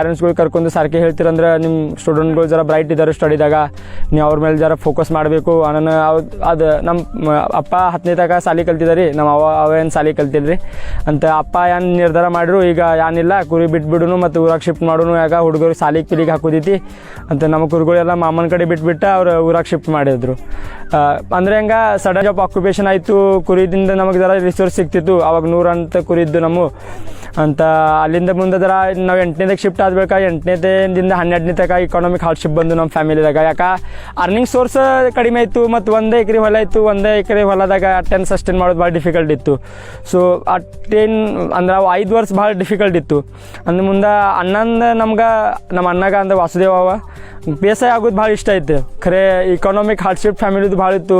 ಪ್ಯಾರೆಂಟ್ಸ್ಗಳು ಕರ್ಕೊಂಡು ಸಾರ್ಕೆ ಹೇಳ್ತೀರಂದ್ರೆ ನಿಮ್ಮ ಸ್ಟೂಡೆಂಟ್ಗಳು ಜರ ಬ್ರೈಟ್ ಇದ್ದಾರೆ ಸ್ಟಡಿದಾಗ ನೀವು ಅವ್ರ ಮೇಲೆ ಜರ ಫೋಕಸ್ ಮಾಡಬೇಕು. ನಾನು ಅದು ನಮ್ಮ ಅಪ್ಪ ಹತ್ತನೇ ತನಕ ಸಾಲಿ ಕಲ್ತಿದ್ದಾರೆ ನಮ್ಮ ಅವ ಏನು ಸಾಲಿ ಕಲ್ತಿದ್ರಿ? ಅಂತ ಅಪ್ಪ ಏನು ನಿರ್ಧಾರ ಮಾಡಿದ್ರು, ಈಗ ಏನಿಲ್ಲ ಕುರಿ ಬಿಟ್ಬಿಡುನು ಮತ್ತು ಊರಾಗ ಶಿಫ್ಟ್ ಮಾಡೋನು, ಯಾಕ ಹುಡುಗರು ಸಾಲಿಗೆ ಪಿಲಿಗೆ ಹಾಕೋದಿತಿ ಅಂತ ನಮ್ಮ ಕುರಿಗಳೆಲ್ಲ ಮಾಮನ ಕಡೆ ಬಿಟ್ಬಿಟ್ಟು ಅವ್ರು ಊರಾಗ ಶಿಫ್ಟ್ ಮಾಡಿದ್ರು. ಅಂದರೆ ಹಂಗ ಸಡನ್ ಜಾಬ್ ಆಕ್ಯುಪೇಷನ್ ಆಯಿತು, ಕುರಿದಿಂದ ನಮಗೆ ಜರ ರಿಸೋರ್ಸ್ ಸಿಗ್ತಿತ್ತು. ಅವಾಗ ನೂರಂತ ಕುರಿದ್ದು ನಮ್ಮ. ಅಂತ ಅಲ್ಲಿಂದ ಮುಂದೆ ಜರ ನಾವು ಎಂಟನೇದಾಗ ಶಿಫ್ಟ್ ಆದ್ಬೇಕಾ, ಎಂಟನೇದಿಂದ ಹನ್ನೆರಡನೇ ತನಕ ಇಕಾನಮಿಕ್ ಹಾರ್ಡ್ಶಿಪ್ ಬಂದು ನಮ್ಮ ಫ್ಯಾಮಿಲಿದಾಗ ಯಾಕೆ? ಅರ್ನಿಂಗ್ ಸೋರ್ಸ್ ಕಡಿಮೆ ಇತ್ತು, ಮತ್ತು ಒಂದೇ ಎಕರೆ ಹೊಲ ಇತ್ತು, ಒಂದೇ ಎಕರೆ ಹೊಲದಾಗ ಟೆನ್ ಸಸ್ಟೈನ್ ಮಾಡೋದು ಭಾಳ ಡಿಫಿಕಲ್ಟ್ ಇತ್ತು. ಸೊ ಆ ಟೆನ್ ಅಂದ್ರೆ ಐದು ವರ್ಷ ಭಾಳ ಡಿಫಿಕಲ್ಟ್ ಇತ್ತು. ಅಂದ ಮುಂದೆ ಅಣ್ಣಂದ ನಮ್ಗೆ ನಮ್ಮ ಅಣ್ಣಗ ಅಂದ್ರೆ ವಾಸುದೇವ ಬೇಸಾಯ ಆಗೋದು ಭಾಳ ಇಷ್ಟ ಐತೆ. ಖರೆ ಇಕಾನಮಿಕ್ ಹಾರ್ಡ್ಶಿಪ್ ಫ್ಯಾಮಿಲಿದು ಭಾಳ ಇತ್ತು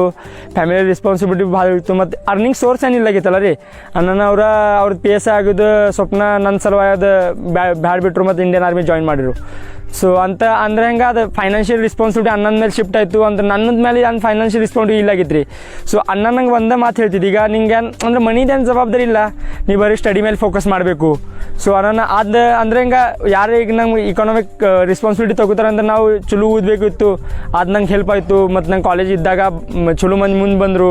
ಫ್ಯಾಮಿಲಿ ರೆಸ್ಪಾನ್ಸಿಬಿಲಿಟಿ ಭಾಳ ಇತ್ತು, ಮತ್ತು ಅರ್ನಿಂಗ್ ಸೋರ್ಸ್ ಏನಿಲ್ಲ ಆಗಿತ್ತಲ್ಲ ರೀ? ಅಣ್ಣನ ಅವ್ರ ಅವ್ರದ್ದು ಪಿ ಎಸ್ ಐ ಸ್ವಪ್ನ ನನ್ನ ಸಲುವಾಗಿ ಬ್ಯಾಡ್ ಬಿಟ್ಟರು ಮತ್ತು ಇಂಡಿಯನ್ ಆರ್ಮಿ ಜಾಯಿನ್ ಮಾಡಿರು ಸೊ ಅಂತ ಅಂದ್ರೆ ಹೆಂಗೆ ಅದು ಫೈನಾನ್ಷಿಯಲ್ ರೆಸ್ಪಾನ್ಸಿಬಿಲಿಟಿ ಅನ್ನನ ಮೇಲೆ ಶಿಫ್ಟ್ ಆಯಿತು ಅಂದ್ರೆ ನನ್ನದ ಮೇಲೆ ನಾನು ಫೈನಾನ್ಷಿಯಲ್ ರೆಸ್ಪಾನ್ಸಿಬಿಲಿಟಿ ಇಲ್ಲ ಆಗಿತ್ತು ರೀ ಸೊ ಅನ್ನ ನಂಗೆ ಒಂದೇ ಮಾತು ಹೇಳ್ತಿದ್ದೀಗ ನಿಂಗೆ ಅಂದ್ರೆ ಮನಿದೇನು ಜವಾಬ್ದಾರಿ ಇಲ್ಲ. ನೀವು ಬರೀ ಸ್ಟಡಿ ಮೇಲೆ ಫೋಕಸ್ ಮಾಡಬೇಕು. ಸೊ ಅನ್ನ ಅದು ಅಂದ್ರೆ ಹಿಂಗೆ ಯಾರು ಈಗ ನಂಗೆ ಇಕನಾಮಿಕ್ ರೆಸ್ಪಾನ್ಸಿಬಿಲಿಟಿ ತಗೋತಾರೆ ಅಂದ್ರೆ ನಾವು ಚಲೋ ಓದಬೇಕಿತ್ತು. ಅದು ನಂಗೆ ಹೆಲ್ಪ್ ಆಯಿತು. ಮತ್ತು ನಂಗೆ ಕಾಲೇಜ್ ಇದ್ದಾಗ ಚಲೋ ಮಂದಿ ಮುಂದೆ ಬಂದರು.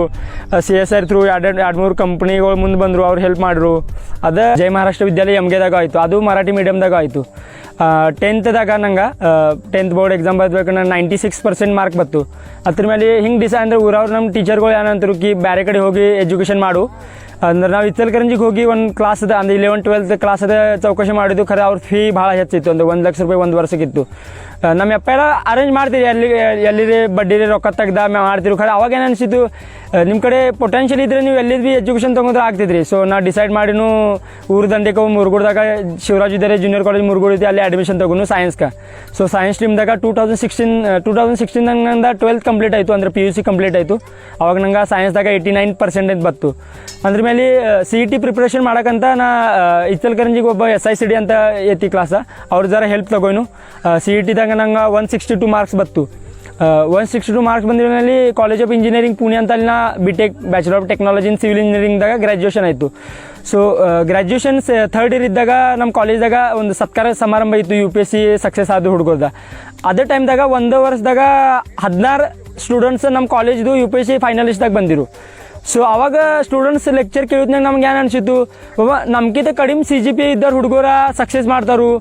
ಸಿ ಎಸ್ ಆರ್ ಥ್ರೂ ಎರಡು ಎರಡು, ಮೂರು ಕಂಪ್ನಿಗಳು ಮುಂದೆ ಬಂದರು, ಅವ್ರು ಹೆಲ್ಪ್ ಮಾಡಿದ್ರು ಅದು ಜೈ ಮಹಾರಾಷ್ಟ್ರ ವಿದ್ಯಾಲಯ ಎಮ್ಗೆದಾಗ ಆಯಿತು. ಅದು ಮರಾಠಿ ಮೀಡಿಯಮ್ದಾಗ ಆಯಿತು. ಟೆಂತ್ದಾಗ ನಂಗೆ ಟೆಂತ್ ಬೋರ್ಡ್ ಎಕ್ಸಾಮ್ ಬರ್ಬೇಕು ನಾನು ನೈಂಟಿ ಸಿಕ್ಸ್ ಪರ್ಸೆಂಟ್ ಮಾರ್ಕ್ ಬತ್ತು ಅದ್ರ ಮೇಲೆ ಹಿಂಗೆ ಡಿಸೈ ಅಂದ್ರೆ ಊರವ್ರು ನಮ್ಮ ಟೀಚರ್ಗಳು ಏನಂತರು ಕಿ ಬೇರೆ ಕಡೆ ಹೋಗಿ ಎಜುಕೇಷನ್ ಮಾಡು. ಅಂದ್ರೆ ನಾವು ಇತ್ತಲ್ಕರಂಜಿಗೆ ಹೋಗಿ ಒಂದು ಕ್ಲಾಸ್ ಅದ ಅಂದ್ರೆ ಇಲೆವೆನ್ ಟ್ವೆಲ್ತ್ ಅದ ಚೌಕಶಿ ಮಾಡಿದ್ದು ಖರೆ ಅವ್ರ ಫೀ ಭಾಳ ಹೆಚ್ಚಿತ್ತು ಅಂದ್ರೆ ಒಂದು ಲಕ್ಷ ರೂಪಾಯಿ ಒಂದು ವರ್ಷಕ್ಕಿತ್ತು. ನಮ್ಮ ಅಪ್ಪ ಎಲ್ಲ ಅರೇಂಜ್ ಮಾಡ್ತೀರಿ ಎಲ್ಲಿ, ಎಲ್ಲಿದೆ ಬಡ್ಡಿರಿ ರೊಕ್ಕ ತೆಗ್ದ ಮಾಡ್ತಿರು ಖರೆ ಅವಾಗ ಏನು ಅನಿಸಿತು ನಿಮ್ಮ ಕಡೆ ಪೊಟೆನ್ಷಿಯಲ್ ಇದ್ರೆ ನೀವು ಎಲ್ಲಿದ್ ಬಿ ಎಜುಕೇಷನ್ ತೊಗೊಂಡ್ರೆ ಆಗ್ತಿದ್ರಿ ಸೊ ನಾ ಡಿಸೈಡ್ ಮಾಡಿನು ಊರ ದಂಡೆಗೆ ಮುರುಗುಡ್ದಾಗ ಶಿವರಾಜ್ ಇದ್ದಾರೆ ಜೂನಿಯರ್ ಕಾಲೇಜ್ ಮುರುಗುಡ್ ಐತಿ, ಅಲ್ಲಿ ಅಡ್ಮಿಷನ್ ತಗೊಂಡು ಸೈನ್ಸ್ಗೆ so science ಸ್ಟ್ರೀಮ್ದಾಗ two thousand sixteen two thousand ಸಿಕ್ಸ್ಟೀನ್ದಾಗ ನಂದು ಟ್ವೆಲ್ತ್ ಕಂಪ್ಲೀಟ್ ಆಯಿತು, ಅಂದ್ರೆ ಪಿ ಯು ಸಿ ಕಂಪ್ಲೀಟ್ ಆಯಿತು. ಅವಾಗ ನಂಗೆ ಸೈನ್ಸ್ದಾಗ ಏಯ್ಟಿ ನೈನ್ ಪರ್ಸೆಂಟೇಜ್ ಬತ್ತು ಅಂದ್ರ ಮೇಲೆ ಸಿ ಇ ಟಿ ಪ್ರಿಪ್ರೇಷನ್ ಮಾಡೋಕ್ಕಂತ ನಾ ಇಚ್ಚಲ್ಕರಂಜಿಗೆ ಒಬ್ಬ ಎಸ್ ಐ ಸಿ ಡಿ ಅಂತ ಐತಿ ಕ್ಲಾಸ ಅವ್ರ ಜರ ಹೆಲ್ಪ್ ತಗೋನು ಸಿ ಇ ಟಿದಾಗ ನಂಗೆ ಒನ್ ಸಿಕ್ಸ್ಟಿ ಟು ಮಾರ್ಕ್ಸ್ ಬತ್ತು. ಒನ್ ಸಿಕ್ಸ್ಟಿ ಟು ಮಾರ್ಕ್ಸ್ ಬಂದಿರೋನಲ್ಲಿ ಕಾಲೇಜ್ ಆಫ್ ಇಂಜಿನಿಯರಿಂಗ್ ಪುಣೆ ಅಂತ ಅಲ್ಲಿನ B tech bachelor of technology in civil ಇಂಜಿನಿಯರಿಂಗ್ದಾಗ graduation ಆಯಿತು. ಸೊ ಗ್ರ್ಯಾಜುಯೇಷನ್ ಥರ್ಡ್ ಇಯರ್ ಇದ್ದಾಗ ನಮ್ಮ ಕಾಲೇಜ್ದಾಗ ಒಂದು ಸತ್ಕಾರ ಸಮಾರಂಭ ಇತ್ತು U P S C success ಆದ ಹುಡುಗರ್ದ. ಅದೇ ಟೈಮ್ದಾಗ ಒಂದು ವರ್ಷದಾಗ ಹದಿನಾರು ಸ್ಟೂಡೆಂಟ್ಸ್ ನಮ್ಮ ಕಾಲೇಜ್ದು ಯು ಪಿ ಎಸ್ ಸಿ ಫೈನಲಿಸ್ಟ್ದಾಗ ಬಂದಿರು. ಸೊ ಅವಾಗ ಸ್ಟೂಡೆಂಟ್ಸ್ ಲೆಕ್ಚರ್ ಕೇಳಿದ್ನಾಗ ನಮ್ಗೆ ಏನು ಅನಿಸಿತ್ತು? ಬಾಬಾ ನಮ್ಗಿಂತ ಕಡಿಮೆ ಸಿ ಜಿ ಪಿ ಇದ್ದವ್ರು ಹುಡುಗರ ಸಕ್ಸಸ್ ಮಾಡ್ತಾರು.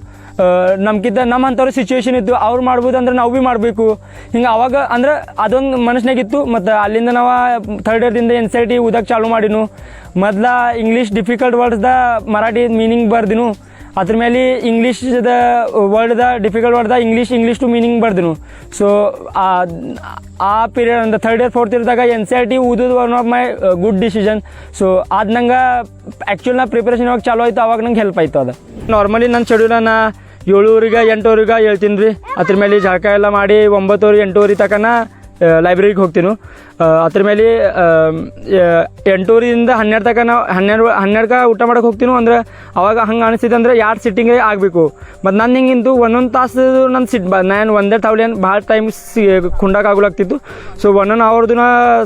ನಮ್ಗಿಂತ ನಮ್ಮ ಅಂಥವ್ರ ಸಿಚುವೇಶನ್ ಇತ್ತು, ಅವ್ರು ಮಾಡ್ಬೋದು ಅಂದ್ರೆ ನಾವು ಭೀ ಮಾಡಬೇಕು. ಹಿಂಗೆ ಅವಾಗ ಅಂದ್ರೆ ಅದೊಂದು ಮನಸ್ಸಿನಾಗಿತ್ತು, ಮತ್ತು ಅಲ್ಲಿಂದ ನಾವು ಥರ್ಡ್ ಇಯರ್ದಿಂದ ಎನ್ ಸಿ ಐ ಟಿ ಓದಕ್ಕೆ ಚಾಲು ಮಾಡಿನು ಮೊದ್ಲ ಇಂಗ್ಲೀಷ್ ಡಿಫಿಕಲ್ಟ್ ವರ್ಡ್ಸ್ದ ಮರಾಠಿ ಮೀನಿಂಗ್ ಬರ್ದಿನು. ಅದ್ರ ಮೇಲೆ ಇಂಗ್ಲೀಷ್ದ ವರ್ಡ್ದ ಡಿಫಿಕಲ್ಟ್ ವರ್ಡ್ದ ಇಂಗ್ಲೀಷ್ ಇಂಗ್ಲೀಷ್ ಟು ಮೀನಿಂಗ್ ಬರ್ದಿನು. ಸೊ ಆ ಪೀರಿಯಡ್ ಅಂದ್ರೆ ಥರ್ಡ್ ಇಯರ್ ಫೋರ್ತ್ ಇಯರ್ದಾಗ ಎನ್ ಸಿ ಆರ್ ಟಿ ಓದೋದು one of my good decision so ಅದು ನಂಗೆ ಆ್ಯಕ್ಚುಲ್ ನಾ ಪ್ರಿಪ್ರೇಷನ್ ಇವಾಗ ಚಾಲು ಆಯಿತು ಅವಾಗ ನಂಗೆ ಹೆಲ್ಪ್ ಆಯಿತು ಅದು. ನಾರ್ಮಲಿ ನನ್ನ ಶೆಡ್ಯೂಲ ನಾ ಏಳುವರೆಗೆ ಎಂಟುವರೆಗೆ ಹೇಳ್ತೀನಿ ರೀ ಅದ್ರ ಮೇಲೆ ಜಳಕ ಎಲ್ಲ ಮಾಡಿ ಒಂಬತ್ತುವರೆ ಎಂಟುವರೆ ತಕನ ಲೈಬ್ರರಿಗೆ ಹೋಗ್ತೀನಿ. ಅದ್ರ ಮೇಲೆ ಎಂಟೂರಿಂದ ಹನ್ನೆರಡು ತಕನ ಹನ್ನೆರಡು ಹನ್ನೆರಡ್ಗೆ ಊಟ ಮಾಡಕ್ಕೆ ಹೋಗ್ತೀನಿ. ಅಂದ್ರೆ ಅವಾಗ ಹಂಗೆ ಅನಿಸ್ತಿದೆ ಅಂದ್ರೆ ಎರಡು ಸಿಟ್ಟಿಂಗೇ ಆಗಬೇಕು. ಮತ್ತು ನಾನು ಹಿಂಗಿಂದು ಒಂದೊಂದು ತಾಸು ನನ್ನ ಸಿಟ್ ನಾನು ಒಂದೇ ಏನು ಭಾಳ ಟೈಮ್ ಸಿ ಕುಂಡಾಗ ಆಗ್ಲಾಗ್ತಿತ್ತು ಸೊ ಒಂದೊಂದು ಅವ್ರದ್ದು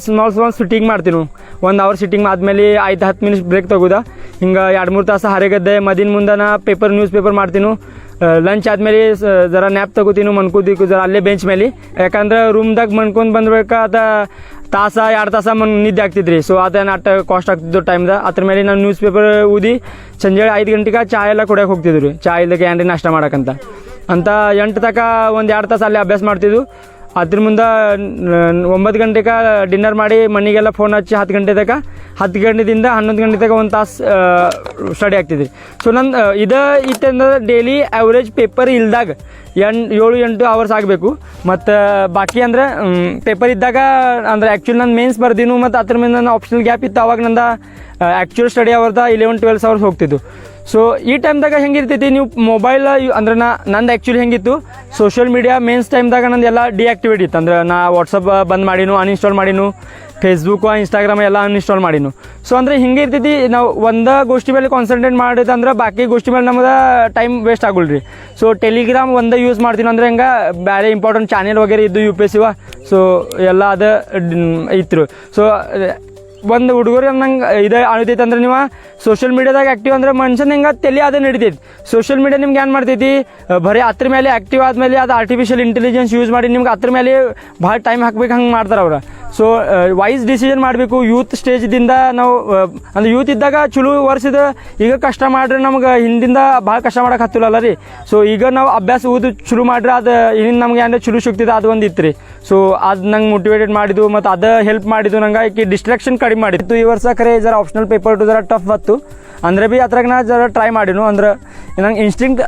ಸ್ಮಾಲ್ ಸ್ಮಾಲ್ ಸಿಟ್ಟಿಂಗ್ ಮಾಡ್ತೀನಿ. ಒಂದು ಅವರ್ ಸಿಟ್ಟಿಂಗ್ ಆದಮೇಲೆ ಐದು, ಹತ್ತು ಮಿನಿಟ್ಸ್ ಬ್ರೇಕ್ ತಗೋದ. ಹಿಂಗೆ ಎರಡು, ಮೂರು ತಾಸು ಹರಿಗದ್ದೆ ಮದಿನ ಮುಂದೆ ನಾ ಪೇಪರ್ ನ್ಯೂಸ್ ಪೇಪರ್ ಮಾಡ್ತೀನಿ. ಲಂಚ್ ಆದಮೇಲೆ ಜರ ನ್ಯಾಪ್ ತಗೋತೀನಿ ಮನ್ಕೋದಿಕ್ಕು ಜರ ಅಲ್ಲೇ ಬೆಂಚ್ ಮೇಲೆ. ಯಾಕಂದ್ರೆ ರೂಮ್ದಾಗ ಮನ್ಕೊಂಡು ಬಂದ್ಬೇಕಾದ ತಾಸ, ಎರಡು ತಾಸ ಮನ್, ನಿದ್ದೆ ಆಗ್ತಿದ್ರಿ. ಸೊ ಅದೇನು ಅಟ್ಟ ಕಾಸ್ಟ್ ಆಗ್ತಿದ್ದು ಟೈಮ್ದ ಅದ್ರ ಮೇಲೆ ನಾನು ನ್ಯೂಸ್ ಪೇಪರ್ ಓದಿ ಸಂಜೆ ಐದು ಗಂಟೆಗೆ ಚಾ ಎಲ್ಲ ಕುಡಿಯೋಕೆ ಹೋಗ್ತಿದ್ರು. ಚಾ ಇಲ್ಲದಕ್ಕೆ ಏನ್ರಿ ನಾಷ್ಟ ಮಾಡಕ್ಕಂತ ಅಂತ ಎಂಟು ತನಕ ಒಂದು ಎರಡು ತಾಸು ಅಲ್ಲೇ ಅಭ್ಯಾಸ ಮಾಡ್ತಿದ್ವು. ಅದ್ರ ಮುಂದೆ ಒಂಬತ್ತು ಗಂಟೆಗೆ ಡಿನ್ನರ್ ಮಾಡಿ ಮನೆಗೆಲ್ಲ ಫೋನ್ ಹಚ್ಚಿ ಹತ್ತು ಗಂಟೆ ಹತ್ತು ಗಂಟೆದಿಂದ ಹನ್ನೊಂದು ಗಂಟೆ ಒಂದು ತಾಸು ಸ್ಟಡಿ ಆಗ್ತಿದ್ರಿ ಸೊ ನನ್ನ ಇದು ಇತ್ತಂದ್ರೆ ಡೈಲಿ ಆವ್ರೇಜ್ ಪೇಪರ್ ಇಲ್ದಾಗ ಎಂಟು ಏಳು, ಎಂಟು ಅವರ್ಸ್ ಆಗಬೇಕು. ಮತ್ತು ಬಾಕಿ ಅಂದರೆ ಪೇಪರ್ ಇದ್ದಾಗ ಅಂದ್ರೆ ಆ್ಯಕ್ಚುಲಿ ನಾನು ಮೇನ್ಸ್ ಬರ್ದಿನೂ ಮತ್ತು ಅದ್ರ ಮೇಲೆ ನನ್ನ ಆಪ್ಷನಲ್ ಗ್ಯಾಪ್ ಇತ್ತು. ಅವಾಗ ನಂದು ಆ್ಯಕ್ಚುಲ್ ಸ್ಟಡಿ ಅವರ್ದ ಇಲೆವೆನ್ ಟ್ವೆಲ್ವ್ಸ್ ಅವರ್ಸ್ ಹೋಗ್ತಿದ್ದು ಸೊ ಈ ಟೈಮ್ದಾಗ ಹೆಂಗಿರ್ತೈತಿ? ನೀವು ಮೊಬೈಲ್ ಅಂದ್ರೆ ನಾ ನಂದು ಆ್ಯಕ್ಚುಲಿ ಹೆಂಗಿತ್ತು? ಸೋಷಿಯಲ್ ಮೀಡಿಯಾ ಮೇನ್ಸ್ ಟೈಮ್ದಾಗ ನಂದು ಎಲ್ಲ ಡಿಆಕ್ಟಿವೇಟ್ ಇತ್ತು. ಅಂದ್ರೆ ನಾ ವಾಟ್ಸಪ್ ಬಂದ್ ಮಾಡಿನು ಅನ್ಇನ್ಸ್ಟಾಲ್ ಮಾಡಿನು ಫೇಸ್ಬುಕ್ ಇನ್ಸ್ಟಾಗ್ರಾಮ್ ಎಲ್ಲ ಅನ್ಇನ್ಸ್ಟಾಲ್ ಮಾಡಿನು. ಸೊ ಅಂದರೆ ಹಿಂಗೆ ಇರ್ತೈತಿ, ನಾವು ಒಂದು ಗೋಷ್ಠಿ ಮೇಲೆ ಕಾನ್ಸಂಟ್ರೇಟ್ ಮಾಡಿದ ಅಂದ್ರೆ ಬಾಕಿ ಗೋಷ್ಠಿ ಮೇಲೆ ನಮ್ಗೆ ಟೈಮ್ ವೇಸ್ಟ್ ಆಗುಲ್ರಿ. ಸೊ ಟೆಲಿಗ್ರಾಮ್ ಒಂದೇ ಯೂಸ್ ಮಾಡ್ತೀನಿ ಅಂದ್ರೆ ಹೆಂಗೆ ಬೇರೆ ಇಂಪಾರ್ಟೆಂಟ್ ಚಾನೆಲ್ ವಗೇರೆ ಇದ್ದು ಯು ಪಿ ಎಸ್ ಸಿವ ಸೊ ಎಲ್ಲ ಅದು ಇತ್ತು ಸೊ ಒಂದು ಹುಡುಗರು ನಂಗೆ ಇದು ಅನಿತೈತೆ ಅಂದ್ರೆ ನೀವು ಸೋಷಿಯಲ್ ಮೀಡಿಯಾದಾಗ ಆ್ಯಕ್ಟಿವ್ ಅಂದ್ರೆ ಮನುಷ್ಯನ ಹೆಂಗೆ ತಲೆ ಅದು ನಡಿತೈತಿ ಸೋಷಿಯಲ್ ಮೀಡಿಯಾ ನಿಮ್ಗೆ ಏನು ಮಾಡ್ತೈತಿ? ಬರೀ ಅದ್ರ ಮೇಲೆ ಆ್ಯಕ್ಟಿವ್ ಆದಮೇಲೆ ಅದು ಆರ್ಟಿಫಿಷಿಯಲ್ ಇಂಟೆಲಿಜೆನ್ಸ್ ಯೂಸ್ ಮಾಡಿ ನಿಮ್ಗೆ ಅದ್ರ ಮೇಲೆ ಭಾಳ ಟೈಮ್ ಹಾಕ್ಬೇಕು ಹಂಗೆ ಮಾಡ್ತಾರೆ ಅವ್ರು. ಸೊ ವೈಸ್ ಡಿಸಿಷನ್ ಮಾಡಬೇಕು. ಯೂತ್ ಸ್ಟೇಜ್ದಿಂದ ನಾವು ಅಂದ್ರೆ ಯೂತ್ ಇದ್ದಾಗ ಚಲೋ ವರ್ಷದ ಈಗ ಕಷ್ಟ ಮಾಡ್ರೆ ನಮ್ಗೆ ಹಿಂದಿಂದ ಭಾಳ ಕಷ್ಟ ಮಾಡಕ್ಕೆ ಹತ್ತಿಲ್ಲ ರೀ. ಸೊ ಈಗ ನಾವು ಅಭ್ಯಾಸ ಓದು ಚಲೋ ಮಾಡ್ರೆ ಅದು ಹಿಂದೆ ನಮ್ಗೆ ಏನಾರ ಚಲೋ ಸಿಗ್ತಿದೆ ಅದು ಒಂದು ಇತ್ತು ರೀ. ಸೊ ಅದು ನಂಗೆ ಮೋಟಿವೇಟೆಡ್ ಮಾಡಿದ್ದು ಮತ್ತು ಅದು ಹೆಲ್ಪ್ ಮಾಡಿದ್ದು ನಂಗೆ ಈಕೆ ಡಿಸ್ಟ್ರಾಕ್ಷನ್ ಕಡಿಮೆ ಮಾಡಿತ್ತು ಈ ವರ್ಷ ಖರೆ ಜರ ಆಪ್ಷನಲ್ ಪೇಪರ್ ಟು ಜರ ಟಫ್ ಬತ್ತು ಅಂದ್ರೆ ಭೀ ಅದ್ರಾಗ ನಾ ಜರ ಟ್ರೈ ಮಾಡಿನು. ಅಂದ್ರೆ ನಂಗೆ ಇನ್ಸ್ಟಿಂಕ್ಟ್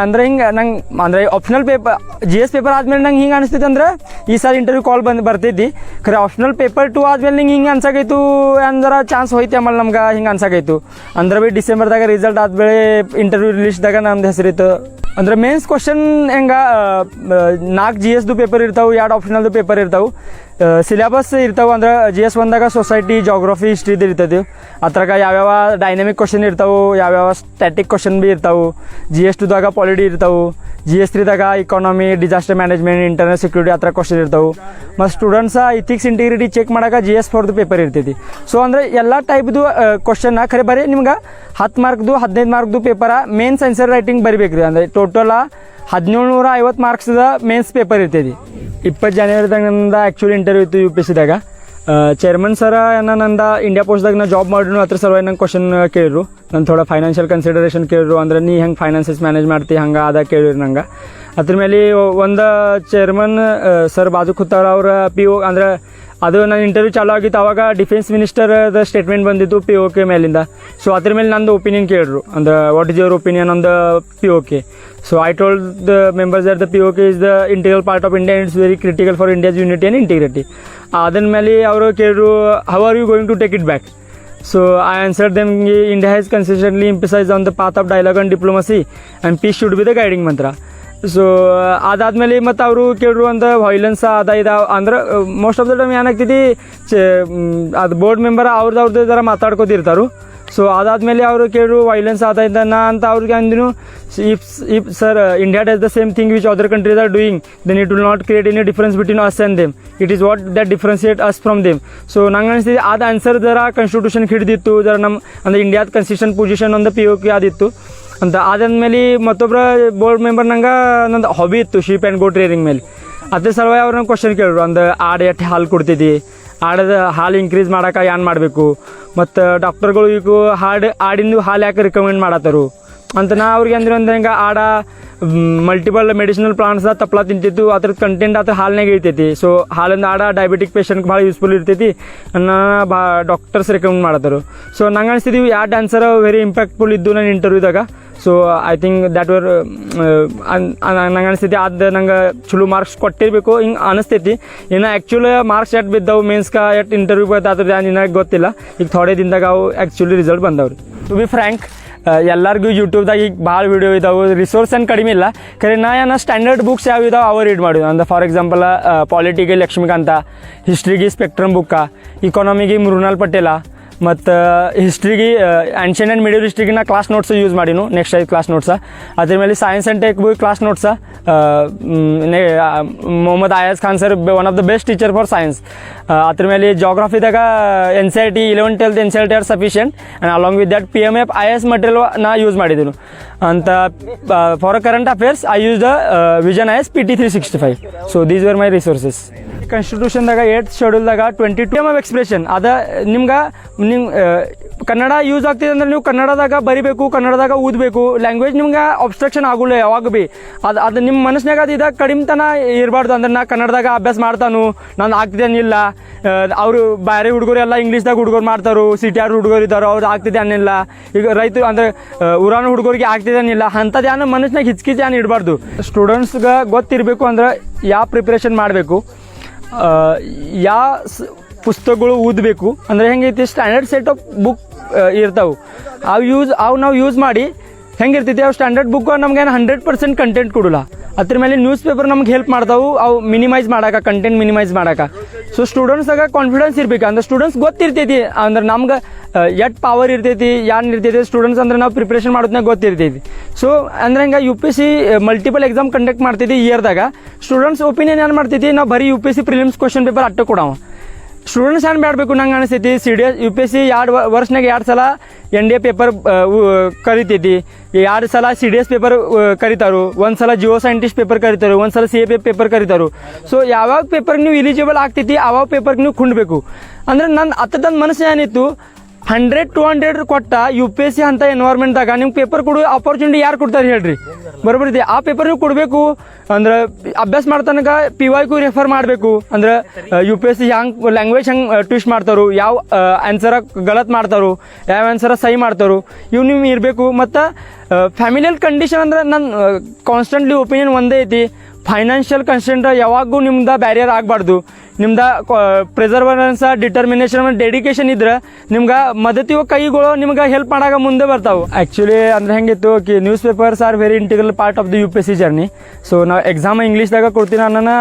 ಅಂದ್ರೆ ಹಿಂಗೆ ನಂಗೆ ಅಂದ್ರೆ optional paper G S paper ಆದಮೇಲೆ ನಂಗೆ ಹಿಂಗೆ ಅನಿಸ್ತೈತೆ ಅಂದ್ರೆ ಈ ಸಾರಿ ಇಂಟರ್ವ್ಯೂ ಕಾಲ್ ಬಂದು ಬರ್ತೈತಿ ಖರೆ ಆಪ್ಷನಲ್ ಪೇಪರ್ ಟು ಆದ್ಮೇಲೆ ನಿಂಗೆ ಹಿಂಗೆ ಅನ್ಸಾಕೈತು ಅಂದ್ರೆ ಚಾನ್ಸ್ ಹೋಯ್ತು ಆಮೇಲೆ ನಮ್ಗೆ ಹಿಂಗೆ ಅನ್ಸಾಕೈತು. ಅಂದ್ರೆ ಭೀ ಡಿಸೆಂಬರ್ದಾಗ ರಿಸಲ್ಟ್ ಆದ್ಮೇಲೆ ಇಂಟರ್ವ್ಯೂ ಲಿಸ್ಟ್ದಾಗ ನಮ್ದು ಹೆಸರಿತ್ತು. ಅಂದ್ರೆ ಮೇನ್ಸ್ ಕ್ವಶನ್ ಹೆಂಗ ನಾಲ್ಕು ಜಿ ಎಸ್ದು ಪೇಪರ್ ಇರ್ತಾವೆ, ಎರಡು ಆಪ್ಷನಲ್ದು ಪೇಪರ್ ಇರ್ತಾವೆ. ಸಿಲೆಬಸ್ ಇರ್ತಾವೆ ಅಂದ್ರೆ ಜಿ ಎಸ್ ಒಂದಾಗ ಸೊಸೈಟಿ ಜಾಗ್ರಫಿ ಹಿಸ್ಟ್ರಿದು ಇರ್ತದೆ ಅದ್ರಾಗ ಯಾವ್ಯಾವ ಡೈನಾಮಿಕ್ ಕ್ವಶನ್ ಇರ್ತಾವೆ, ಯಾವ್ಯಾವ ಸ್ಟ್ಯಾಟಿಕ್ ಕ್ವಶನ್ ಭೀ ಇರ್ತಾವೆ. ಜಿ ಎಸ್ ಟುದಾಗ ಪಾಲಿಟಿ ಇರ್ತಾವೆ. G S ತ್ರೀದಾಗ economy disaster management internal security ಆ ಥರ ಕ್ವಶನ್ ಇರ್ತಾವೆ. ಮತ್ತು ಸ್ಟೂಡೆಂಟ್ಸ ಇಥಿಕ್ಸ್ ಇಂಟಿಗ್ರಿಟಿ ಚೆಕ್ ಮಾಡೋಕೆ ಜಿ ಎಸ್ ಫೋರ್ದು ಪೇಪರ್ ಇರ್ತೈತಿ. ಸೊ ಅಂದರೆ ಎಲ್ಲ ಟೈಪ್ದು ಕ್ವಶನ್ನ ಖರೆ ಬರೀ ನಿಮ್ಗೆ ಹತ್ತು ಮಾರ್ಕ್ದು ಹದಿನೈದು ಮಾರ್ಕ್ದು ಪೇಪರ ಮೇನ್ಸ್ ಆನ್ಸರ್ ರೈಟಿಂಗ್ ಬರಿಬೇಕು ರೀ ಅಂದರೆ ಟೋಟಲ ಹದಿನೇಳು ನೂರ ಐವತ್ತು ಮಾರ್ಕ್ಸ್ದ ಮೇನ್ಸ್ ಪೇಪರ್ ಇರ್ತೈತಿ. ಇಪ್ಪತ್ತು ಜನವರಿದಾಗ ನಂದು ಆ್ಯಕ್ಚುಲಿ ಇಂಟರ್ವ್ಯೂ ಇತ್ತು ಯು ಪಿ ಎಸ್ ಸಿದಾಗ ಚೇರ್ಮನ್ ಸರ ಏನ ನಂದ ಇಂಡಿಯಾ ಪೋಸ್ಟ್ದಾಗ ನಾ ಜಾಬ್ ಮಾಡಿದ್ರು ಅದ್ರ ಸಲುವಾಗಿ ನಂಗೆ ಕ್ವಶನ್ ಕೇಳಿರು ನಾನು ಥೋಡ ಫೈನಾನ್ಷಿಯಲ್ ಕನ್ಸಿಡರೇಷನ್ ಕೇಳಿರು ಅಂದ್ರೆ ನೀ ಹೆಂಗೆ ಫೈನಾನ್ಸಸ್ ಮ್ಯಾನೇಜ್ ಮಾಡ್ತಿ, ಹಂಗೆ ಅದ ಕೇಳಿರು ನಂಗೆ. ಅದ್ರ ಮೇಲೆ ಒಂದು ಚೇರ್ಮನ್ ಸರ್ ಬಾಜು ಕೂತಾರ ಅವ್ರ ಪಿ ಓ ಅಂದ್ರೆ ಅದು ನನ್ನ ಇಂಟರ್ವ್ಯೂ ಚಾಲೂ ಆಗಿತ್ತು. ಅವಾಗ ಡಿಫೆನ್ಸ್ ಮಿನಿಸ್ಟರ್ದ ಸ್ಟೇಟ್ಮೆಂಟ್ ಬಂದಿತ್ತು ಪಿ ಒ ಕೆ ಮೇಲಿಂದ. ಸೊ ಅದ್ರ ಮೇಲೆ ನಂದು ಒಪಿನಿಯನ್ ಕೇಳಿದ್ರು. ಅಂದ್ರೆ what is your opinion on the P O K so I told the members are the P O K is the integral part of India it's very critical for India's unity and integrity ಅದನ್ನ ಮೇಲೆ ಅವರು ಕೇಳಿದ್ರು how are you going to take it back so I answer them India has consistently emphasise on the path of dialogue and diplomacy and peace should be the guiding mantra so ಅದಾದ್ಮೇಲೆ ಮತ್ತು ಅವರು ಕೇಳಿರು ಅಂತ violence ಅದ, ಇದು, ಅಂದ್ರೆ most of the time ಏನಾಗ್ತೈತಿ ಚೆ ಅದು ಬೋರ್ಡ್ ಮೆಂಬರ್ ಅವ್ರದ್ದು ಅವ್ರದ್ದು ಥರ ಮಾತಾಡ್ಕೋತಿರ್ತಾರೆ. ಸೊ ಅದಾದಮೇಲೆ ಅವರು ಕೇಳಿದ್ರು ವೈಲೆನ್ಸ್ ಆದ ನಾ ಅಂತ ಅವ್ರಿಗೆ ಅಂದಿನು. If if sir India does the same thing which other countries are doing then it will not create any difference between us and them it is what that differentiate us from them so ನಂಗೆ ಅನಿಸ್ತಿದೆ, ಅದು answer ಜರ constitution ಹಿಡಿದಿತ್ತು, ಜರ ನಮ್ಮ ಅಂದರೆ ಇಂಡಿಯಾದ consistent position ಒಂದು P U K ಆದಿತ್ತು ಅಂತ. ಅದಾದ್ಮೇಲೆ ಮತ್ತೊಬ್ಬರ ಬೋರ್ಡ್ ಮೆಂಬರ್ ನಂಗೆ ನಂದು ಹಾಬಿ ಇತ್ತು ಶೀಪ್ ಆ್ಯಂಡ್ ಗೋ ಟ್ರೇರಿಂಗ್ ಮೇಲೆ. ಅದ್ರ ಸಲುವಾಗಿ ಅವ್ರು ನಂಗೆ ಕ್ವಶನ್ ಕೇಳಿದ್ರು. ಅಂದ್ರೆ ಆಡು ಎಷ್ಟು ಹಾಲು ಕೊಡ್ತಿದ್ದಿ ಆಡದ ಹಾಲು ಇನ್ಕ್ರೀಸ್ ಮಾಡೋಕೆ ಏನು ಮಾಡಬೇಕು? ಮತ್ತು ಡಾಕ್ಟರ್ಗಳು ಈಗ ಹಾಡು ಆಡಿಂದು ಹಾಲು ಯಾಕೆ ರಿಕಮೆಂಡ್ ಮಾಡತ್ತಾರು ಅಂತ ನಾ ಅವ್ರಿಗೆ ಅಂದ್ರೆ ಒಂದು ಹೆಂಗೆ ಆಡ ಮಲ್ಟಿಪಲ್ ಮೆಡಿಸಿನಲ್ ಪ್ಲಾಂಟ್ಸ್ ತಪ್ಪಲ ತಿಂತಿತ್ತು ಅದ್ರ ಕಂಟೆಂಟ್ ಅದ್ರ ಹಾಲ್ನಾಗ ಇರ್ತೈತಿ ಸೊ ಹಾಲಿಂದ ಆಡ ಡಯಾಬಿಟಿಕ್ ಪೇಷಂಟ್ಗೆ ಭಾಳ ಯೂಸ್ಫುಲ್ ಇರ್ತೈತಿ. ನಾ ಬಾ ಡಾಕ್ಟರ್ಸ್ ರೆಕಮೆಂಡ್ ಮಾಡತ್ತಾರು ಸೊ ನಂಗೆ ಅನಿಸ್ತಿದ್ವಿ ಯಾವ ಡ್ಯಾನ್ಸರ್ ವೆರಿ ಇಂಪ್ಯಾಕ್ಟ್ಫುಲ್ ಇದ್ದು ನನ್ನ ಇಂಟರ್ವ್ಯೂದಾಗ so I think that were ನಂಗೆ ಅನಿಸ್ತೈತಿ ಅದು ನಂಗೆ ಚಲೋ ಮಾರ್ಕ್ಸ್ ಕೊಟ್ಟಿರಬೇಕು, ಹಿಂಗೆ ಅನಿಸ್ತೈತಿ. ಇನ್ನು ಆ್ಯಕ್ಚುಲಿ ಮಾರ್ಕ್ಸ್ ಎಟ್ ಬಿದ್ದವು ಮೇನ್ಸ್ಕ ಎಟ್ ಇಂಟರ್ವ್ಯೂ ಅದ್ರ ನನಗೆ ಗೊತ್ತಿಲ್ಲ. ಈಗ ಥೋಡೆ ದಿನದಾಗ ಅವು ಆ್ಯಕ್ಚುಲಿ ರಿಸಲ್ಟ್ ಬಂದವ್ರಿ. ಟು ಬಿ ಫ್ರ್ಯಾಂಕ್ ಎಲ್ಲರಿಗೂ ಯೂಟ್ಯೂಬ್ದಾಗ ಈಗ ಭಾಳ ವೀಡಿಯೋ ಇದಾವೆ. ರಿಸೋರ್ಸ್ ಏನು ಕಡಿಮೆ ಇಲ್ಲ. ಖರೆ ನಾ ಏನೋ ಸ್ಟ್ಯಾಂಡರ್ಡ್ ಬುಕ್ಸ್ ಯಾವ ಇದಾವೆ ಅವ ರೀಡ್ ಮಾಡಿದ್ವಿ ಅಂದ್ರೆ ಫಾರ್ ಎಕ್ಸಾಂಪಲ್ ಪಾಲಿಟಿಗೆ ಲಕ್ಷ್ಮೀಕಾಂತ ಹಿಸ್ಟ್ರಿಗೆ ಸ್ಪೆಕ್ಟ್ರಮ್ ಬುಕ್ಕ ಇಕಾನಮಿಗೆ ಮೃಣಾಲ್ ಪಟೇಲ ಮತ್ತು ಹಿಸ್ಟ್ರಿಗೆ ಆ್ಯನ್ಷನ್ ಆ್ಯಂಡ್ ಮಿಡಿಯಲ್ ಹಿಸ್ಟ್ರಿಗೆ ನಾ ಕ್ಲಾಸ್ ನೋಟ್ಸ್ ಯೂಸ್ ಮಾಡಿನು ನೆಕ್ಸ್ಟ್ ಐದು ಕ್ಲಾಸ್ ನೋಟ್ಸ ಅದ್ರ ಮೇಲೆ science and text book class notes Mohammad Ayaz Khan sir one of the best teacher for science ಅದ್ರ ಮೇಲೆ ಜೋಗ್ರಫಿದಾಗ N C R T eleven twelfth N C R T are sufficient and along with that P M F I S material ನಾ use ಮಾಡಿದ್ದೀನಿ ಅಂತ for current affairs I use the vision I S P T three sixty five so these were my resources ಕಾನ್ಸ್ಟಿಟ್ಯೂಷನ್ದಾಗ eight ಶೆಡ್ಯೂಲ್ದಾಗ twenty two M of expression ಅದ ನಿಮ್ಗೆ, ನಿಮ್ Kannada use ಆಗ್ತಿದೆ ಅಂದ್ರೆ ನೀವು ಕನ್ನಡದಾಗ ಬರಿಬೇಕು, ಕನ್ನಡದಾಗ ಓದಬೇಕು. ಲ್ಯಾಂಗ್ವೇಜ್ ನಿಮ್ಗೆ ಅಬ್ಸ್ಟ್ರಕ್ಷನ್ ಆಗುಲ್ಲ ಯಾವಾಗ ಭೀ ಅದು ಅದು ನಿಮ್ಮ ಮನಸ್ಸಿನಾಗ ಅದು ಇದಾಗ ಕಡಿಮೆತನ ಇರಬಾರ್ದು. ಅಂದ್ರೆ ನಾ ಕನ್ನಡದಾಗ ಅಭ್ಯಾಸ ಮಾಡ್ತಾನು, ನಾನು ಆಗ್ತಿದ್ದೇನಿಲ್ಲ ಅವರು ಬೇರೆ ಹುಡುಗರು ಎಲ್ಲ ಇಂಗ್ಲೀಷ್ದಾಗ ಹುಡುಗರು ಮಾಡ್ತಾರು ಸಿಟಿ ಆರ್ ಹುಡುಗರು ಇದ್ದಾರೋ, ಅವ್ರು ಆಗ್ತಿದೆ ಅನ್ನಿಲ್ಲ ಈಗ ರೈತರು ಅಂದ್ರೆ ಊರಾನ ಹುಡುಗರಿಗೆ ಆಗ್ತಿದ್ದೇನಿಲ್ಲ ಅಂಥದ್ದು ಏನು ಮನಸ್ಸಿನಾಗ ಹಿಚ್ಕಿಚ್ ಏನು ಇಡಬಾರ್ದು. ಸ್ಟೂಡೆಂಟ್ಸ್ಗೆ ಗೊತ್ತಿರಬೇಕು ಅಂದ್ರೆ ಯಾವ ಪ್ರಿಪ್ರೇಷನ್ ಮಾಡಬೇಕು. ಯಾವ ಪುಸ್ತಕಗಳು ಓದಬೇಕು. ಅಂದರೆ ಹೆಂಗೈತಿ ಸ್ಟ್ಯಾಂಡರ್ಡ್ ಸೆಟ್ ಆಫ್ ಬುಕ್ ಇರ್ತಾವೆ. ಅವು ಯೂಸ್ ಅವು ನಾವು ಯೂಸ್ ಮಾಡಿ ಹೆಂಗಿರ್ತೈತಿ, ಅವು ಸ್ಟ್ಯಾಂಡರ್ಡ್ ಬುಕ್ ನಮ್ಗೆ ಏನು ಹಂಡ್ರೆಡ್ ಪರ್ಸೆಂಟ್ ಕಂಟೆಂಟ್ ಕೊಡಲ್ಲ. ಅದ್ರ ಮೇಲೆ ನ್ಯೂಸ್ ಪೇಪರ್ ನಮ್ಗೆ ಹೆಲ್ಪ್ ಮಾಡ್ತಾವು ಅವು ಮಿನಿಮೈಸ್ ಮಾಡಾಕ ಕಂಟೆಂಟ್ ಮಿನಿಮೈಸ್ ಮಾಡಾಕ. ಸೊ ಸ್ಟೂಡೆಂಟ್ಸಾಗ ಕಾನ್ಫಿಡೆನ್ಸ್ ಇರ್ಬೇಕು. ಅಂದ್ರೆ ಸ್ಟೂಡೆಂಟ್ಸ್ ಗೊತ್ತಿರ್ತೈತಿ. ಅಂದ್ರೆ ನಮ್ಗೆ ಎಟ್ ಪವರ್ ಇರ್ತೈತಿ ಯಾನ್ ಇರ್ತೈತಿ. ಸ್ಟೂಡೆಂಟ್ಸ್ ಅಂದ್ರೆ ನಾವು ಪ್ರಿಪ್ರೇಷನ್ ಮಾಡೋದನ್ನ ಗೊತ್ತಿರ್ತೈತಿ. ಸೊ ಅಂದ್ರೆ ಹಿಂಗೆ U P C multiple exam conduct ಮಾಡ್ತೈತಿ ಇಯರ್ದಾಗ ಸ್ಟೂಡೆಂಟ್ಸ್ ಒಪಿನಿಯನ್ ಏನು ಮಾಡ್ತೈತಿ? ನಾವು ಬರೀ U P C prelims question paper ಅಟ್ಟ ಕೊಡವ. ಸ್ಟೂಡೆಂಟ್ಸ್ ಏನು ಮಾಡಬೇಕು ನಂಗೆ ಅನಿಸ್ತೈತಿ C D S U P S C ಎರಡು ವರ್ಷನಾಗ ಎರಡು ಸಲ ಎನ್ ಡಿ ಎ ಪೇಪರ್ ಕರಿತೈತಿ. ಎರಡು ಸಲ ಸಿ ಡಿ ಎಸ್ ಪೇಪರ್ ಕರಿತಾರು. ಒಂದು ಸಲ ಜಿಯೋ ಸೈಂಟಿಸ್ಟ್ ಪೇಪರ್ ಕರಿತಾರೆ. ಒಂದು ಸಲ ಸಿ ಎ ಪಿ ಪೇಪರ್ ಕರಿತಾರು. ಸೊ ಯಾವಾಗ ಪೇಪರ್ಗೆ ನೀವು ಎಲಿಜಿಬಲ್ ಆಗ್ತೈತಿ ಆವಾಗ ಪೇಪರ್ಗೆ ನೀವು ಕುಂಡ್ಬೇಕು ಅಂದ್ರೆ ನನ್ನ ಅತ್ತದ ಮನಸ್ಸು ಏನಿತ್ತು ಹಂಡ್ರೆಡ್ ಟು ಹಂಡ್ರೆಡ್ ಕೊಟ್ಟ ಯು ಪಿ ಎಸ್ ಸಿ ಅಂತ ಎನ್ವೈರ್ಮೆಂಟ್ದಾಗ ನಿಮ್ಗೆ ಪೇಪರ್ ಕೊಡು ಆಪರ್ಚುನಿಟಿ ಯಾರು ಕೊಡ್ತಾರೆ ಹೇಳ್ರಿ? ಬರೋಬ್ಬರಿ ಇದೆ. ಆ ಪೇಪರ್ ನೀವು ಕೊಡಬೇಕು, ಅಂದ್ರೆ ಅಭ್ಯಾಸ ಮಾಡ್ತನಕ ಪಿ ವೈ ಕು ರೆಫರ್ ಮಾಡಬೇಕು. ಅಂದ್ರೆ ಯು ಪಿ ಎಸ್ ಸಿ ಹ್ಯಾಂಗೆ ಲ್ಯಾಂಗ್ವೇಜ್ ಹೆಂಗೆ ಟ್ವಿಸ್ಟ್ ಮಾಡ್ತಾರೋ, ಯಾವ ಆನ್ಸರ ಗಲತ್ ಮಾಡ್ತಾರೋ, ಯಾವ ಆನ್ಸರ ಸಹಿ ಮಾಡ್ತಾರೋ, ಇವು ನೀವು ಇರಬೇಕು. ಮತ್ತು ಫ್ಯಾಮಿಲಿಯಲ್ ಕಂಡೀಷನ್ ಅಂದ್ರೆ ನನ್ನ ಕಾನ್ಸ್ಟೆಂಟ್ಲಿ ಒಪಿನಿಯನ್ ಒಂದೇ ಐತಿ. ಫೈನಾನ್ಷಿಯಲ್ ಕನ್ಸ್ಟೆಂಟ್ ಯಾವಾಗೂ ನಿಮ್ದು ಬ್ಯಾರಿಯರ್ ಆಗಬಾರ್ದು. ನಿಮ್ದು ಪ್ರಿಸರ್ವರೆನ್ಸ್ ಡಿಟರ್ಮಿನೇಷನ್ ಡೆಡಿಕೇಶನ್ ಇದ್ರೆ, ನಿಮ್ಗೆ ಮದತಿವ ಕೈಗಳು ನಿಮ್ಗೆ ಹೆಲ್ಪ್ ಮಾಡಾಗ ಮುಂದೆ ಬರ್ತಾವೆ. ಆ್ಯಕ್ಚುಲಿ ಅಂದ್ರೆ ಹೆಂಗಿತ್ತು newspapers are very integral part of the U P S C journey so ನಾವು ಎಕ್ಸಾಮ್ ಇಂಗ್ಲೀಷ್ದಾಗ ಕೊಡ್ತೀನಿ ಅನ್ನೋಣ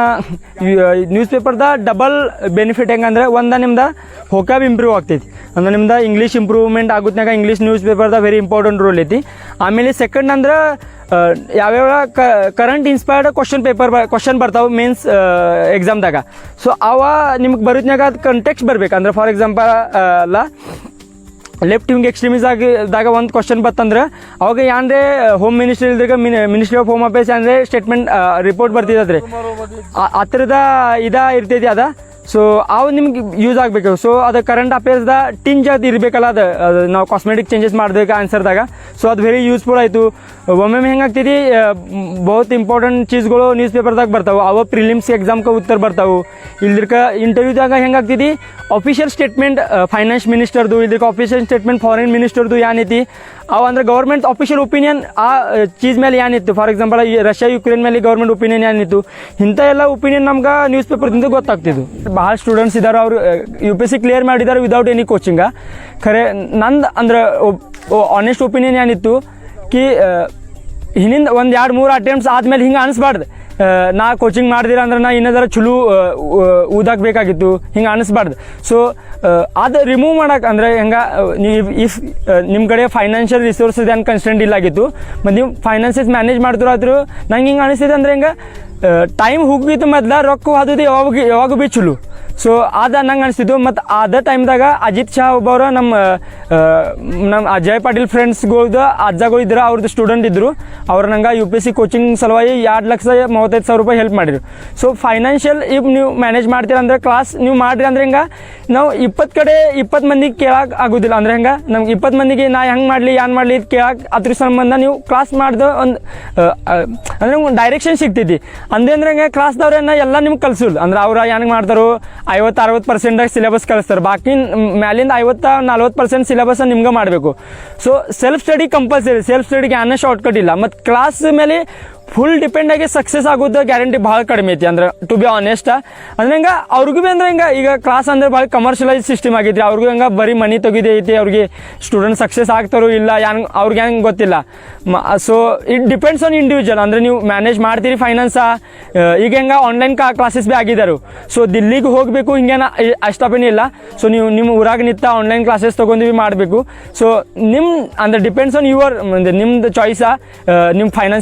ನ್ಯೂಸ್ ಪೇಪರ್ದ ಡಬಲ್ ಬೆನಿಫಿಟ್ ಹೆಂಗಂದ್ರೆ, ಒಂದು ನಿಮ್ದು ಹೋಕಾಬ್ ಇಂಪ್ರೂವ್ ಆಗ್ತೈತಿ. ಅಂದ್ರೆ ನಿಮ್ದು ಇಂಗ್ಲೀಷ್ ಇಂಪ್ರೂವ್ಮೆಂಟ್ ಆಗುತ್ತಾಗ ಇಂಗ್ಲೀಷ್ ನ್ಯೂಸ್ ಪೇಪರ್ದ ವೆರಿ ಇಂಪಾರ್ಟೆಂಟ್ ರೋಲ್ ಐತಿ. ಆಮೇಲೆ ಸೆಕೆಂಡ್ ಅಂದ್ರೆ ಯಾವ್ಯಾವ current inspired question paper question ಬರ್ತಾವೆ ಮೇನ್ಸ್ ಎಕ್ಸಾಮ್ದಾಗ ಸೊ ಅವ ನಿಮ್ಗೆ ಬರೋದ್ನಾಗ ಅದು ಕಂಟೆಕ್ಸ್ಟ್ ಬರ್ಬೇಕು. ಅಂದ್ರೆ ಫಾರ್ ಎಕ್ಸಾಂಪಲ್ ಅಲ್ಲ ಲೆಫ್ಟ್ ವಿಂಗ್ ಎಕ್ಸ್ಟ್ರೀಮಿಸ್ ಆಗಿದಾಗ ಒಂದು ಕ್ವಶನ್ ಬತ್ತಂದ್ರೆ ಅವಾಗ ಯಾಂದ್ರೆ ಹೋಮ್ ಮಿನಿಸ್ಟ್ರಿ ಇಲ್ದಾಗ ಮಿನಿಸ್ಟ್ರಿ ಆಫ್ ಹೋಮ್ ಅಫೇರ್ಸ್ ಅಂದ್ರೆ ಸ್ಟೇಟ್ಮೆಂಟ್ ರಿಪೋರ್ಟ್ ಬರ್ತಿದ್ರೆ ಆ ಥರದ ಇದ ಇರ್ತೈತಿ ಅದ? ಸೊ ಅವು ನಿಮ್ಗೆ ಯೂಸ್ ಆಗಬೇಕು. ಸೊ ಅದು ಕರೆಂಟ್ ಅಫೇರ್ಸ್ದ ಟಿಂಜ್ ಅದು ಇರಬೇಕಲ್ಲ, ಅದು ನಾವು ಕಾಸ್ಮೆಟಿಕ್ ಚೇಂಜಸ್ ಮಾಡಬೇಕು ಆನ್ಸರ್ದಾಗ ಸೊ ಅದು ವೆರಿ ಯೂಸ್ಫುಲ್ ಆಯಿತು. ಒಮ್ಮೊಮ್ಮೆ ಹೆಂಗಾಗ್ತೈತಿ ಬಹುತ್ ಇಂಪಾರ್ಟೆಂಟ್ ಚೀಸ್ಗಳು ನ್ಯೂಸ್ ಪೇಪರ್ದಾಗ ಬರ್ತಾವೆ. ಅವ ಪ್ರಿಲಿಮ್ಸ್ ಎಕ್ಸಾಮ್ಗೆ ಉತ್ತರ ಬರ್ತಾವೆ. ಇಲ್ದಿರ್ಕ ಇಂಟರ್ವ್ಯೂದಾಗ ಹೆಂಗಾಗ್ತೈತಿ ಅಫಿಷಿಯಲ್ ಸ್ಟೇಟ್ಮೆಂಟ್ ಫೈನಾನ್ಸ್ ಮಿನಿಸ್ಟರ್ದು ಇಲ್ದಿರ್ಕ ಅಫಿಷಿಯಲ್ ಸ್ಟೇಟ್ಮೆಂಟ್ ಫಾರಿನ್ ಮಿನಿಸ್ಟರ್ದು ಏನೈತಿ ಅವು ಅಂದ್ರೆ ಗೌರ್ಮೆಂಟ್ ಅಫಿಷಿಯಲ್ ಒಪಿನಿಯನ್ ಆ ಚೀಸ್ ಮೇಲೆ ಏನಿತ್ತು ಫಾರ್ ಎಕ್ಸಾಂಪಲ್ ರಷ್ಯಾ ಯುಕ್ರೇನ್ ಮೇಲೆ ಗೌರ್ಮೆಂಟ್ ಒಪಿನಿಯನ್ ಏನಿತ್ತು ಇಂಥ ಎಲ್ಲ ಒಪಿನಿಯನ್ ನಮ್ಗೆ ನ್ಯೂಸ್ ಪೇಪರ್ದಿಂದ ಗೊತ್ತಾಗ್ತಿದ್ದು. ಭಾಳ ಸ್ಟೂಡೆಂಟ್ಸ್ ಇದ್ದಾರೆ ಅವರು ಯು ಪಿ ಸಿ ಕ್ಲಿಯರ್ ಮಾಡಿದ್ದಾರೆ ವಿದೌಟ್ ಎನಿ ಕೋಚಿಂಗ ಖರೆ, ನಂದು ಅಂದ್ರೆ ಆನೆಸ್ಟ್ ಒಪಿನಿಯನ್ ಏನಿತ್ತು, ಕಿ ಹಿಂದಿಂದ ಒಂದು ಎರಡು ಮೂರು ಅಟೆಂಪ್ಟ್ಸ್ ಆದಮೇಲೆ ಹಿಂಗೆ ಅನಿಸ್ಬಾರ್ದು. ನಾ ಕೋಚಿಂಗ್ ಮಾಡ್ದಿರ ಅಂದ್ರೆ ನಾ ಇನ್ನದರ ಚಲೋ ಊದಾಕ್ ಬೇಕಾಗಿತ್ತು. ಹಿಂಗೆ ಅನಿಸ್ಬಾರ್ದು. ಸೊ ಅದು ರಿಮೂವ್ ಮಾಡಕ್ಕೆ ಅಂದ್ರೆ ಹೆಂಗ ನೀವು ಇಫ್ ನಿಮ್ಮ ಕಡೆ ಫೈನಾನ್ಷಿಯಲ್ ರಿಸೋರ್ಸಸ್ ಏನು ಕನ್ಸ್ಟೆಂಟ್ ಇಲ್ಲಾಗಿತ್ತು, ಮತ್ತು ನೀವು ಫೈನಾನ್ಸಸ್ ಮ್ಯಾನೇಜ್ ಮಾಡ್ತಿರಾದ್ರು, ನಂಗೆ ಹಿಂಗೆ ಅನಿಸ್ತಿದೆ ಅಂದ್ರೆ ಹೆಂಗೆ ಟೈಮ್ ಹೋಗಿತ್ತು ಮೊದ್ಲ ರೊಕ್ಕ ಹೋದದು ಯಾವಾಗ ಯಾವಾಗ ಭೀ ಚಲೋ. ಸೊ ಅದ ನಂಗೆ ಅನಿಸ್ತಿದ್ದು ಮತ್ತು ಅದ ಟೈಮ್ದಾಗ ಅಜಿತ್ ಶಾ ಒಬ್ಬರು ನಮ್ಮ ನಮ್ಮ ಅಜಯ್ ಪಾಟೀಲ್ ಫ್ರೆಂಡ್ಸ್ಗಳ್ದು ಅಜ್ಜಗಳು ಇದ್ರು ಅವ್ರದ್ದು ಸ್ಟೂಡೆಂಟ್ ಇದ್ದರು ಅವ್ರು ನಂಗೆ ಯು ಪಿ ಸಿ ಕೋಚಿಂಗ್ ಸಲುವಾಗಿ ಎರಡು ಲಕ್ಷ ಮೂವತ್ತೈದು ಸಾವಿರ ರೂಪಾಯಿ ಹೆಲ್ಪ್ ಮಾಡಿದ್ರು. ಸೊ ಫೈನಾನ್ಷಿಯಲ್ ಇಫ್ ನೀವು ಮ್ಯಾನೇಜ್ ಮಾಡ್ತೀರ ಅಂದ್ರೆ ಕ್ಲಾಸ್ ನೀವು ಮಾಡ್ರಿ ಅಂದ್ರೆ ಹಿಂಗೆ? ನಾವು ಇಪ್ಪತ್ತು ಕಡೆ ಇಪ್ಪತ್ತು ಮಂದಿಗೆ ಕೇಳಕ್ಕೆ ಆಗೋದಿಲ್ಲ. ಅಂದ್ರೆ ಹೆಂಗೆ? ನಮ್ಗೆ ಇಪ್ಪತ್ತು ಮಂದಿಗೆ ನಾ ಹೆಂಗೆ ಮಾಡಲಿ ಏನು ಮಾಡಲಿ ಇದು ಕೇಳಕ್ಕೆ ಅದ್ರ ಸಂಬಂಧ ನೀವು ಕ್ಲಾಸ್ ಮಾಡ್ದು ಒಂದು ಅಂದ್ರೆ ಡೈರೆಕ್ಷನ್ ಸಿಗ್ತೈತಿ. ಅಂದೆ ಅಂದ್ರೆ ಹೆಂಗೆ? ಕ್ಲಾಸ್ದವ್ರನ್ನ ಎಲ್ಲ ನಿಮ್ಗೆ ಕಲ್ಸಲ್ಲ ಅಂದ್ರೆ ಅವ್ರು ಹೆಂಗೆ ಮಾಡ್ತಾರೋ ಐವತ್ತು ಅರವತ್ತು ಪರ್ಸೆಂಟಾಗಿ ಸಿಲೆಬಸ್ ಕಲಿಸ್ತಾರೆ ಬಾಕಿ ಮ್ಯಾಲಿಂದ ಐವತ್ತು ನಲ್ವತ್ತು ಪರ್ಸೆಂಟ್ ಸಿಲೆಬಸ್ ನಿಮ್ಗೆ ಮಾಡಬೇಕು. So self study compulsory self ಸ್ಟಡಿಗೆ ಅನ್ನೋ ಶಾರ್ಟ್ಕಟ್ ಇಲ್ಲ. ಮತ್ತು ಕ್ಲಾಸ್ ಮೇಲೆ ಫುಲ್ ಡಿಪೆಂಡ್ ಆಗಿ ಸಕ್ಸಸ್ ಆಗೋದು ಗ್ಯಾರಂಟಿ ಭಾಳ ಕಡಿಮೆ ಐತಿ ಅಂದ್ರೆ ಟು ಬಿ ಆನೆಸ್ಟ್ ಅಂದ್ರೆ ಹಂಗ, ಅವ್ರಿಗೂ ಬಿ ಅಂದ್ರೆ ಹಿಂಗೆ, ಈಗ ಕ್ಲಾಸ್ ಅಂದ್ರೆ ಭಾಳ ಕಮರ್ಷಿಯಲೈಸ್ ಸಿಸ್ಟಮ್ ಆಗೈತಿ ಅವ್ರಿಗೂ ಹಂಗೆ ಬರೀ ಮನಿ ತೆಗಿದೆ ಐತಿ, ಅವ್ರಿಗೆ ಸ್ಟೂಡೆಂಟ್ ಸಕ್ಸಸ್ ಆಗ್ತಾರೋ ಇಲ್ಲ, ಯಾನ್, ಅವ್ರಿಗೆ ಹೆಂಗೆ ಗೊತ್ತಿಲ್ಲ. So it depends on individual ಅಂದ್ರೆ ನೀವು ಮ್ಯಾನೇಜ್ ಮಾಡ್ತೀರಿ ಫೈನಾನ್ಸ ಈಗ ಹೆಂಗೆ ಆನ್ಲೈನ್ ಕ್ಲಾಸಸ್ ಬಿ ಆಗಿದ್ದಾರೆ ಸೊ ದಿಲ್ಲಿಗೆ ಹೋಗಬೇಕು, ಹಿಂಗೇನ ಅಷ್ಟಪೇನೂ ಇಲ್ಲ. ಸೊ ನೀವು, ನಿಮ್ಮ ಊರಾಗ ನಿಂತ ಆನ್ಲೈನ್ ಕ್ಲಾಸಸ್ ತೊಗೊಂಡಿವಿ ಮಾಡಬೇಕು. ಸೊ ನಿಮ್ಮ ಅಂದ್ರೆ ಡಿಪೆಂಡ್ಸ್ ಆನ್ ಯುವರ್ ನಿಮ್ದು ಚಾಯ್ಸಾ ನಿಮ್ಮ ಫೈನಾನ್ಸ್